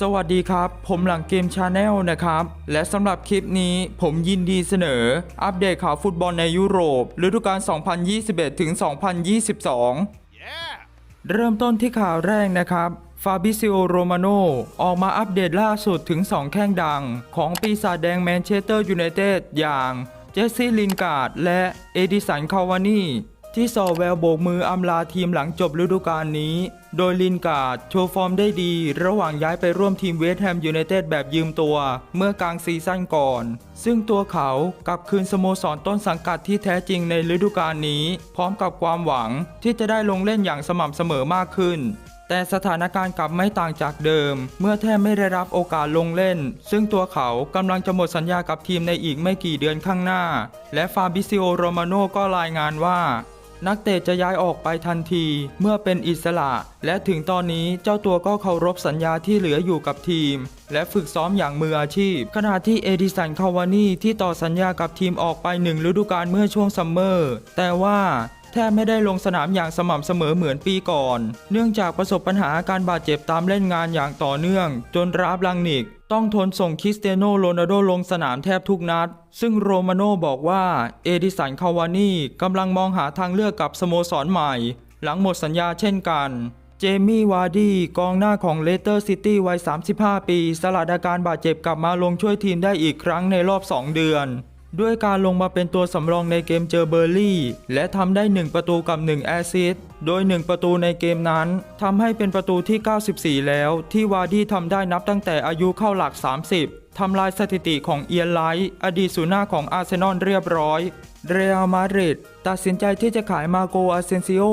สวัสดีครับ ผมหลังเกมชาแนลนะครับ และสำหรับคลิปนี้ผมยินดีเสนอ อัปเดตข่าวฟุตบอลในยุโรปฤดูกาล 2021 ถึง 2022เริ่มต้นที่ข่าวแรกนะครับ ฟาบิซิโอ โรมาโน ออกมาอัปเดตล่าสุดถึง 2 แข้งดัง ของปีศาจแดงแมนเชสเตอร์ยูไนเต็ดอย่าง เจสซี่ ลินการ์ด และเอดิสัน คาวานี ที่สอแววโบกมืออำลาทีมหลังจบฤดูกาลนี้ โดยลินการ์ดโชว์ฟอร์มได้ดี ระหว่างย้ายไปร่วมทีมเวสต์แฮมยูไนเต็ดแบบยืมตัว เมื่อกลางซีซั่นก่อน ซึ่งตัวเขากลับคืนสโมสรต้นสังกัดที่แท้จริงในฤดูกาลนี้ พร้อมกับความหวังที่จะได้ลงเล่นอย่างสม่ำเสมอมากขึ้นแต่สถานการณ์กลับไม่ต่างจากเดิม เมื่อแทบไม่ได้รับโอกาสลงเล่น ซึ่งตัวเขากำลังจะหมดสัญญากับทีมในอีกไม่กี่เดือนข้างหน้า และฟาบิซิโอโรมาโนก็รายงานว่า นักเตะจะย้ายออกไปทันทีเมื่อเป็นอิสระ และถึงตอนนี้เจ้าตัวก็เคารพสัญญาที่เหลืออยู่กับทีม และฝึกซ้อมอย่างมืออาชีพ ขณะที่เอดิสันคาวานีที่ต่อสัญญากับทีมออกไปหนึ่งฤดูกาลเมื่อช่วงซัมเมอร์ แต่ว่า แทบไม่ได้ลงสนามอย่างสม่ำเสมอเหมือนปีก่อน เนื่องจากประสบปัญหาอาการบาดเจ็บตามเล่นงานอย่างต่อเนื่อง จนราบลังนิก ต้องทนส่งคริสเตียโนโรนัลโดลงสนามแทบทุกนัด ซึ่งโรมาโน่บอกว่าเอดิสันคาวานี่กำลังมองหาทางเลือกกับสโมสรใหม่ หลังหมดสัญญาเช่นกันเจมี่วาร์ดี้กองหน้าของเลสเตอร์ซิตี้วัย 35 ปี สลัดอาการบาดเจ็บกลับมาลงช่วยทีมได้อีกครั้งในรอบ 2 เดือน ด้วยการลงมาเป็นตัวสำรองในเกมเจอเบอร์ลี่ และทำได้ 1 ประตูกับ 1 แอซิสโดย 1 ประตูในเกมนั้นทำให้เป็นประตูที่ 94 แล้ว ที่วาร์ดี้ทำได้นับตั้งแต่อายุเข้าหลัก 30 ทำลายสถิติของเอียนไลท์อดีตศูนย์หน้าของอาร์เซนอลเรียบร้อย เรอัลมาดริดตัดสินใจที่จะขายมาโกอาเซนซิโอ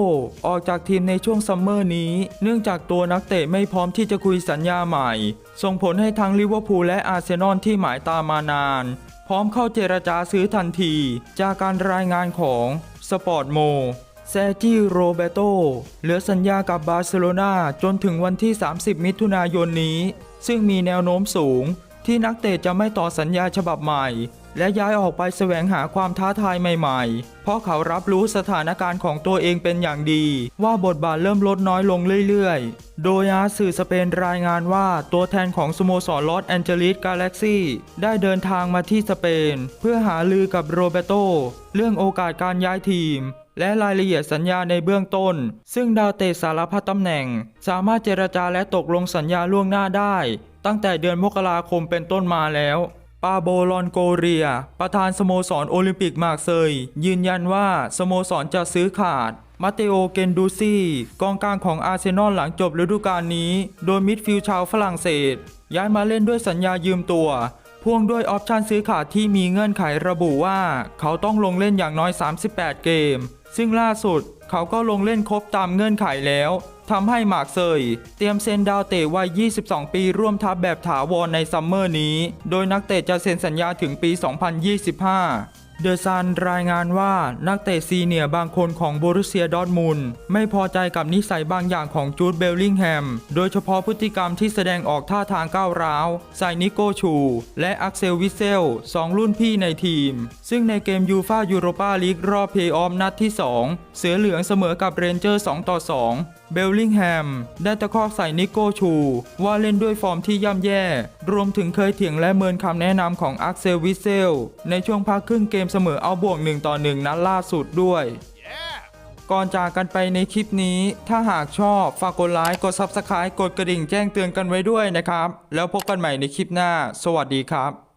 ออกจากทีมในช่วงซัมเมอร์นี้ เนื่องจากตัวนักเตะไม่พร้อมที่จะคุยสัญญาใหม่ ส่งผลให้ทั้งลิเวอร์พูลและอาร์เซนอลที่หมายตามมานาน พร้อมเข้าเจรจาซื้อทันที จากการรายงานของสปอร์ตโมแซจิโรเบโตเหลือสัญญากับบาร์เซโลนาจนถึงวันที่ 30 มิถุนายนนี้ ซึ่งมีแนวโน้มสูง ที่นักเตะจะไม่ต่อสัญญาฉบับใหม่ และย้ายออกไปแสวงหาความท้าทายใหม่ๆ เพราะเขารับรู้สถานการณ์ของตัวเองเป็นอย่างดี ว่าบทบาทเริ่มลดน้อยลงเรื่อยๆ โดยอาร์สื่อสเปนรายงานว่าตัวแทนของสโมสรลอสแอนเจลิสกาแล็กซี่ได้เดินทางมาที่สเปน เพื่อหาลือกับโรเบโตเรื่องโอกาสการย้ายทีมและรายละเอียดสัญญาในเบื้องต้น ซึ่งดาวเตะสารพัดตำแหน่ง สามารถเจรจาและตกลงสัญญาล่วงหน้าได้ ตั้งแต่เดือนมกราคมเป็นต้นมาแล้ว ปาโบลอนโกเรีย ประธานสโมสรโอลิมปิกมาร์เซย ยืนยันว่าสโมสรจะซื้อขาด มาเตโอ เกนดูซี่ กองกลางของอาร์เซนอลหลังจบฤดูกาลนี้ โดยมิดฟิลด์ชาวฝรั่งเศส ย้ายมาเล่นด้วยสัญญายืมตัว พ่วงด้วยออปชั่นซื้อขาดที่มีเงื่อนไขระบุว่า เขาต้องลงเล่นอย่างน้อย 38 เกม ซึ่งล่าสุดเขาก็ลงเล่นครบตามเงื่อนไขแล้ว ทำให้หมากเซย เตรียมเซ็นดาวเตะวัย 22 ปีร่วมทัพแบบถาวรในซัมเมอร์นี้ โดยนักเตะจะเซ็นสัญญาถึงปี 2025เดอะซันรายงานว่านักเตะซีเนียบางคนของโบรุเซียดอร์ทมุนไม่พอใจกับนิสัยบางอย่างของจูดเบลลิงแฮม โดยเฉพาะพฤติกรรมที่แสดงออกท่าทางก้าวร้าวใส่นิโกชู และอักเซลวิเซลสองรุ่นพี่ในทีม ซึ่งในเกมยูฟายูโรปาลีกรอบเพย์ออฟนัดที่ 2 เสือเหลืองเสมอกับเรนเจอร์ 2 ต่อ 2 เบลลิงแฮมได้ตะคอกใส่นิโกชู ว่าเล่นด้วยฟอร์มที่ย่ำแย่ รวมถึงเคยเถียงและเมินคำแนะนำของอักเซลวิเซล ในช่วงพักครึ่งเกมเสมอเอาบวก1ต่อ1นัดล่าสุดด้วยก่อนจากกันไปในคลิปนี้ ถ้าหากชอบฝากกดไลค์กด Subscribe กดกระดิ่งแจ้งเตือนกันไว้ด้วยนะครับ แล้วพบกันใหม่ในคลิปหน้า สวัสดีครับ